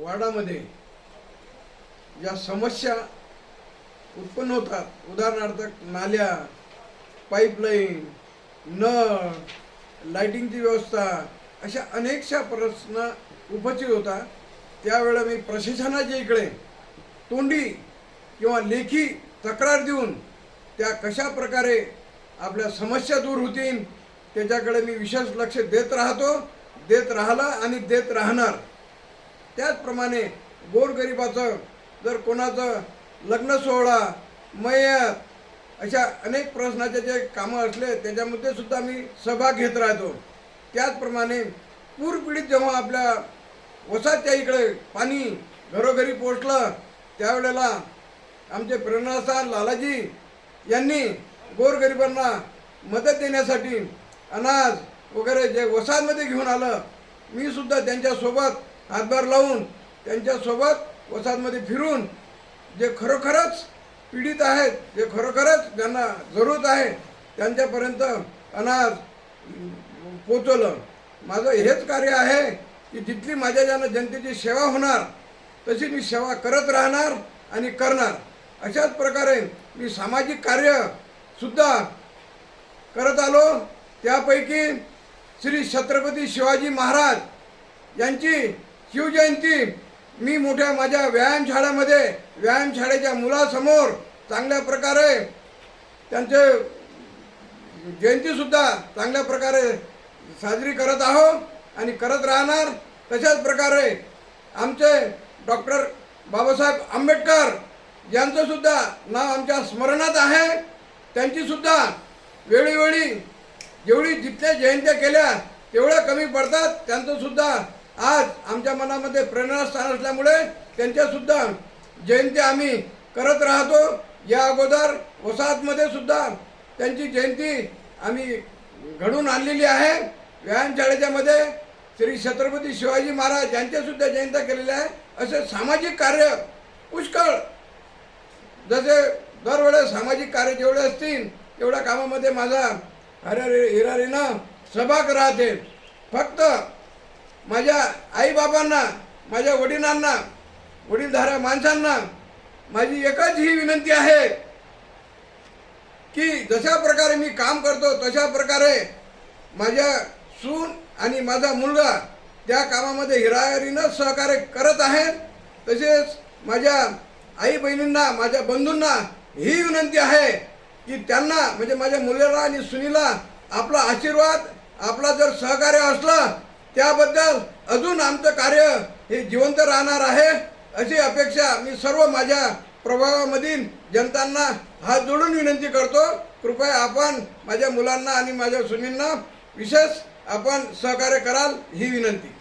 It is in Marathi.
वार्डामध्ये ज्या समस्या उत्पन्न होतात उदाहरणार्थ नाल्या पाईपलाईन नळ लाईटिंगची व्यवस्था अशा अनेकशा प्रश्न उपस्थित होता त्यावेळेला मी प्रशासनाच्या इकडे तोंडी किंवा लेखी तक्रार देऊन त्या कशा प्रकारे आपल्या समस्या दूर होतील त्याच्याकडे मी विशेष लक्ष देत राहतो. देत राहिला आणि देत राहणार. त्याचप्रमाणे गोरगरिबाचं जर कोणाचं लग्न सोहळा मयत अशा अनेक प्रश्नाचे जे कामं असले त्याच्यामध्ये सुद्धा मी सहभाग घेत राहतो. त्याचप्रमाणे पूरपीडित जेव्हा आपल्या वसाच्या इकडे पाणी घरोघरी पोचलं त्यावेळेला आमचे प्रेरणास्थान लालाजी यांनी गोरगरिबांना मदत देण्यासाठी अनाज वगैरे जे वसाहतमध्ये घेऊन आलं मी सुद्धा त्यांच्यासोबत हातभार लावून त्यांच्यासोबत वसाहतमध्ये फिरून जे खरोखरच पीडित आहेत जे खरोखरच ज्यांना जरूरत आहे त्यांच्यापर्यंत अनाज पोचवलं माझं हेच कार्य आहे की जिथली माझ्या ज्यांना जनतेची सेवा होणार तशी मी सेवा करत राहणार आणि करणार. अशाच प्रकारे मी सामाजिक कार्य सुद्धा करत आलो. त्यापैकी श्री छत्रपती शिवाजी महाराज यांची शिवजयंती. मी मोठ्या माझ्या व्यायामशाळेमध्ये व्यायामशाळेच्या मुलासमोर चांगल्या प्रकारे त्यांचे जयंतीसुद्धा चांगल्या प्रकारे साजरी करत आहो आणि करत राहणार. तशाच प्रकारे आमचे डॉक्टर बाबासाहेब आंबेडकर यांचंसुद्धा नाव आमच्या स्मरणात आहे. त्यांचीसुद्धा वेळोवेळी जेवढी जितक्या जयंत्या केल्या तेवढ्या कमी पडतात. त्यांचंसुद्धा आज आमच्या मनामध्ये प्रेरणास्थान असल्यामुळे त्यांच्यासुद्धा जयंती आम्ही करत राहतो. या अगोदर वसाहतमध्ये सुद्धा त्यांची जयंती आम्ही घडून आणलेली आहे. व्यायामशाळेच्यामध्ये श्री छत्रपती शिवाजी महाराज यांच्यासुद्धा जयंत्या केलेल्या आहे. असे सामाजिक कार्य पुष्कळ. जसे दरवेळेस सामाजिक कार्य जेवढे असतील तेवढ्या कामामध्ये माझा हर हिरारीनं सहभाग राहते. फक्त माझ्या आईबाबांना माझ्या वडिलांना वडीलधाऱ्या माणसांना माझी एकच ही विनंती आहे की जशा प्रकारे मी काम करतो तशा प्रकारे माझ्या सून आणि माझा मुलगा त्या कामामध्ये हिराहिरीनं सहकार्य करत आहेत. तसेच माझ्या आई बहिणींना माझ्या बंधूंना ही विनंती आहे की त्यांना म्हणजे माझ्या मुलाला आणि सुनीला आपला आशीर्वाद आपला जर सहकार्य असलं त्याबद्दल अजून आमचं कार्य हे जिवंत राहणार आहे अशी अपेक्षा मी सर्व माझ्या प्रभावामधील जनतांना हात जोडून विनंती करतो. कृपया आपण माझ्या मुलांना आणि माझ्या सुनींना विशेष आपण सहकार्य कराल ही विनंती.